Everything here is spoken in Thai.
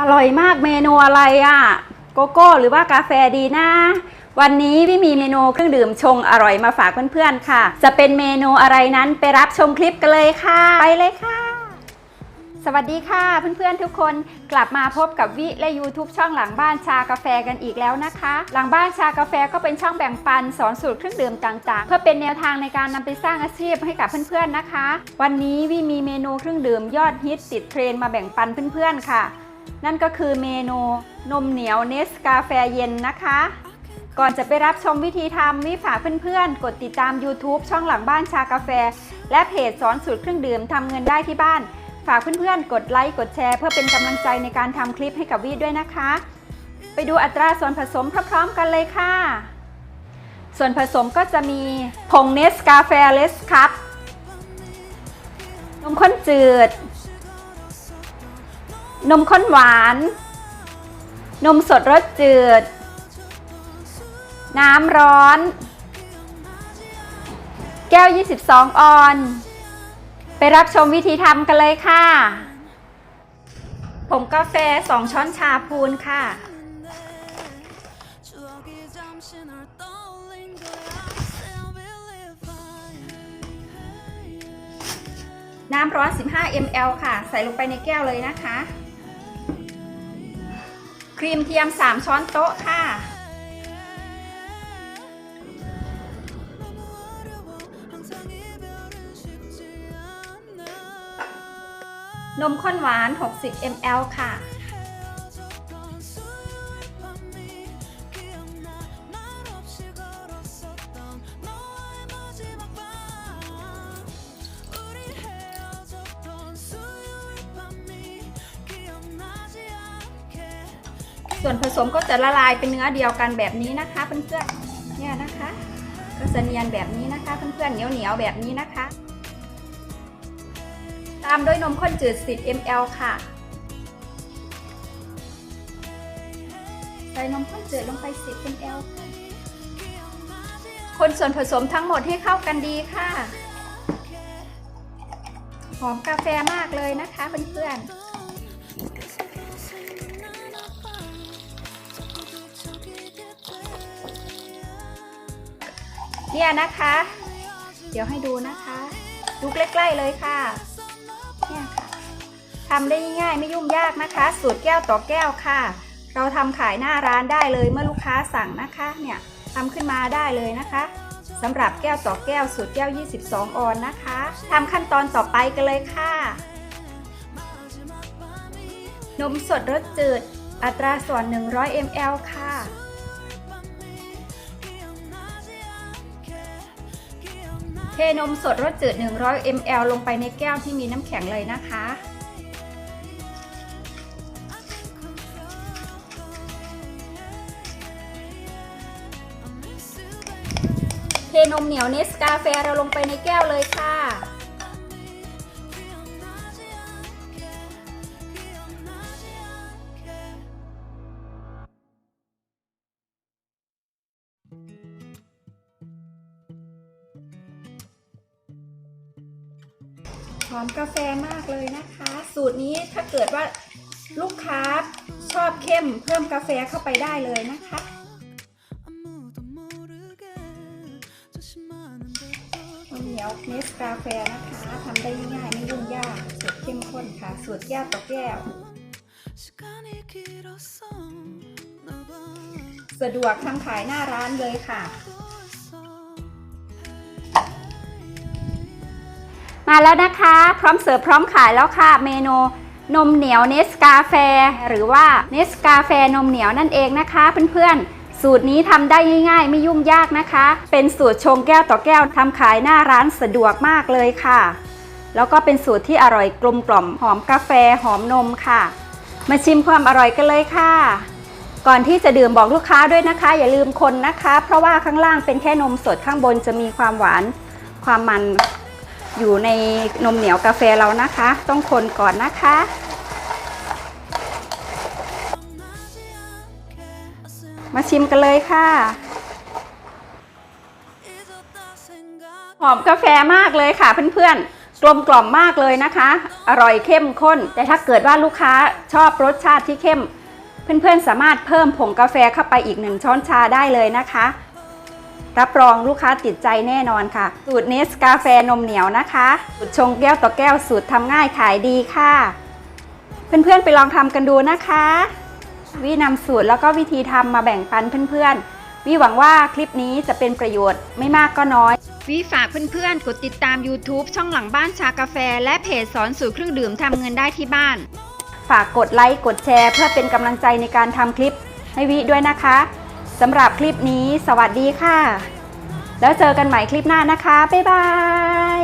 อร่อยมากเมนูอะไรอะ่ะ โกโก้หรือว่ากาแฟดีนะ วันนี้พี่มีเมนูเครื่องดื่มชงอร่อยมาฝากเพื่อนๆค่ะ จะเป็นเมนูอะไรนั้นไปรับชมคลิปกันเลยค่ะ ไปเลยค่ะ สวัสดีค่ะเพื่อนๆทุกคนกลับมาพบกับวิและ YouTube ช่องหลังบ้านชากาแฟกันอีกแล้วนะคะ หลังบ้านชากาแฟก็เป็นช่องแบ่งปันสอนสูตรเครื่องดื่มต่างๆ เพื่อเป็นแนวทางในการนำไปสร้างอาชีพให้กับเพื่อนๆนะคะ วันนี้วิมีเมนูเครื่องดื่มยอดฮิตติดเทรนมาแบ่งปันเพื่อนๆค่ะ นั่นก็คือเมนูนมเหนียวเนสกาแฟเย็นนะคะ ก่อนจะไปรับชมวิธีทำวิฝากเพื่อนๆ กดติดตาม YouTube ช่องหลังบ้านชากาแฟ และเพจสอนสูตรเครื่องดื่มทำเงินได้ที่บ้าน ฝากเพื่อนๆ กดไลค์กดแชร์เพื่อเป็นกำลังใจในการทำคลิปให้กับวิด้วยนะคะ ไปดูอัตราส่วนผสมพร้อมๆกันเลยค่ะ ส่วนผสมก็จะมีผงเนสกาแฟเลสคัพนมข้นจืด นมข้นหวาน นมสดรสจืด น้ำร้อน แก้ว 22 ออน ไปรับชมวิธีทำกันเลยค่ะผงกาแฟ 2 ช้อนชาพูนค่ะ น้ำร้อน 15 ml ค่ะ ใส่ลงไปในแก้วเลยนะคะ ครีมเทียม 3 ช้อนโต๊ะค่ะ นมข้นหวาน 60 ml ค่ะ ส่วนผสมก็จะละลายเป็นเนื้อเดียวกันแบบนี้นะคะเพื่อนๆเนี่ยนะคะก็จะเนียนแบบนี้นะคะ เพื่อนๆเหนียวๆแบบนี้นะคะ ตามด้วยนมข้นจืด 10 ml ค่ะใส่นมข้นจืดลงไป 10 ml ค่ะคนส่วนผสมทั้งหมดให้เข้ากันดีค่ะ หอมกาแฟมากเลยนะคะเพื่อนๆ เนี่ยนะคะ เดี๋ยวให้ดูนะคะ ดูใกล้ๆเลยค่ะเนี่ยค่ะทำได้ง่ายๆไม่ยุ่งยากนะคะ สูตรแก้วต่อแก้วค่ะ เราทำขายหน้าร้านได้เลยเมื่อลูกค้าสั่งนะคะเนี่ยทำขึ้นมาได้เลยนะคะสำหรับแก้วต่อแก้วสูตรแก้ว 22 ออนนะคะทำขั้นตอนต่อไปกันเลยค่ะ นมสดรสจืด อัตราส่วน 100 ml ค่ะ เทนมสดรสจืด 100 ml ลงไปในแก้วที่มีน้ำแข็งเลยนะคะ เทนมเหนียวเนสกาแฟเราลงไปในแก้วเลยค่ะ หอมกาแฟมากเลยนะคะ สูตรนี้ถ้าเกิดว่าลูกค้าชอบเข้มเพิ่มกาแฟเข้าไปได้เลยนะคะ เหนียวเนสกาแฟนะคะทำได้ง่ายไม่ยุ่งยากสูเข้มข้นค่ะ สูตรแก้วต่อแก้ว สะดวกทำขายหน้าร้านเลยค่ะ มาแล้วนะคะ พร้อมเสิร์ฟพร้อมขายแล้วค่ะ เมนูนมเหนียวเนสกาแฟหรือว่าเนสกาแฟนมเหนียวนั่นเองนะคะ เพื่อนๆ สูตรนี้ทำได้ง่าย ๆ ไม่ยุ่งยากนะคะ เป็นสูตรชงแก้วต่อแก้วทำขายหน้าร้านสะดวกมากเลยค่ะ แล้วก็เป็นสูตรที่อร่อยกลมกล่อมหอมกาแฟหอมนมค่ะ มาชิมความอร่อยกันเลยค่ะ ก่อนที่จะดื่มบอกลูกค้าด้วยนะคะ อย่าลืมคนนะคะ เพราะว่าข้างล่างเป็นแค่นมสดข้างบนจะมีความหวานความมัน อยู่ในนมเหนียวกาแฟเรานะคะ ต้องคนก่อนนะคะ มาชิมกันเลยค่ะหอมกาแฟมากเลยค่ะเพื่อนๆ กลมกล่อมมากเลยนะคะ อร่อยเข้มข้น แต่ถ้าเกิดว่าลูกค้าชอบรสชาติที่เข้ม เพื่อนๆสามารถเพิ่มผงกาแฟเข้าไปอีกหนึ่งช้อนชาได้เลยนะคะ รับรองลูกค้าติดใจแน่นอนค่ะ สูตรเนสกาแฟนมเหนียวนะคะสูตรชงแก้วต่อแก้วสูตรทำง่ายขายดีค่ะ เพื่อนๆไปลองทำกันดูนะคะ วินำสูตรแล้วก็วิธีทำมาแบ่งปันเพื่อนๆวิหวังว่าคลิปนี้จะเป็นประโยชน์ไม่มากก็น้อยวิฝากเพื่อนๆ กดติดตาม YouTube ช่องหลังบ้านชากาแฟ และเพจสอนสูตรเครื่องดื่มทำเงินได้ที่บ้าน ฝากกดไลค์กดแชร์ เพื่อเป็นกำลังใจในการทำคลิปให้วิด้วยนะคะ สำหรับคลิปนี้สวัสดีค่ะ แล้วเจอกันใหม่คลิปหน้านะคะ บ๊ายบาย